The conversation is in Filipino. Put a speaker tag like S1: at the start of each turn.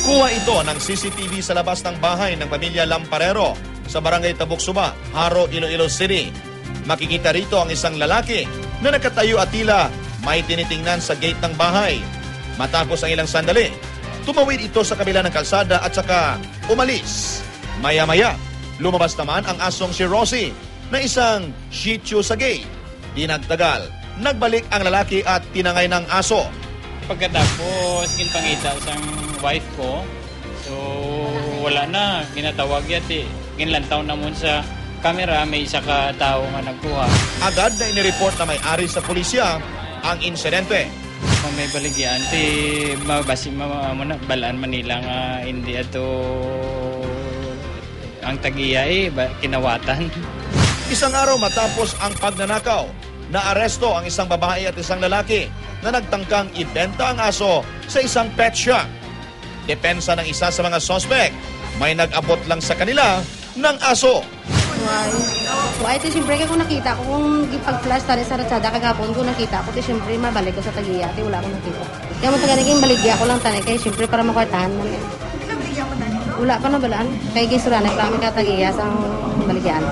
S1: Kuha ito ng CCTV sa labas ng bahay ng pamilya Lamparero sa barangay Tabuksuba, Haro, Iloilo City. Makikita rito ang isang lalaki na nakatayo at tila may tinitingnan sa gate ng bahay. Matapos ang ilang sandali, tumawid ito sa kabila ng kalsada at saka umalis. Maya-maya, lumabas naman ang asong si Rosie na isang Shih Tzu sa gate. Di nagtagal, nagbalik ang lalaki at tinangay ng aso.
S2: Pagkatapos, kinpangita isang wife ko. So, wala na. Ginatawag yati. Ginlantaw na mo sa camera, may isa ka tao nga nagkuha.
S1: Agad na inireport na may-ari sa pulisya ang insidente.
S2: Kung may baligyan, ti mabasi ma- mo na balaan Manila nga hindi ato ang tagiya eh, ba, kinawatan.
S1: Isang araw matapos ang pagnanakaw, naaresto ang isang babae at isang lalaki na nagtangkang ibenta ang aso sa isang pet shop. Depensa ng isa sa mga sospek, may nag-abot lang sa kanila ng aso.
S3: Why? Why? Ito siyempre kung nakita ko, kung pag-flash tali sa ratsada kagapon ko nakita ko, ito siyempre mabalik ko sa tagiya, ito wala akong nakita. Kaya mo taga naging baligya ko lang tanay, kaya siyempre para makwartahan mo yan. Wala pa na balaan. Kaya gisura na kami katagiya sa baligyan.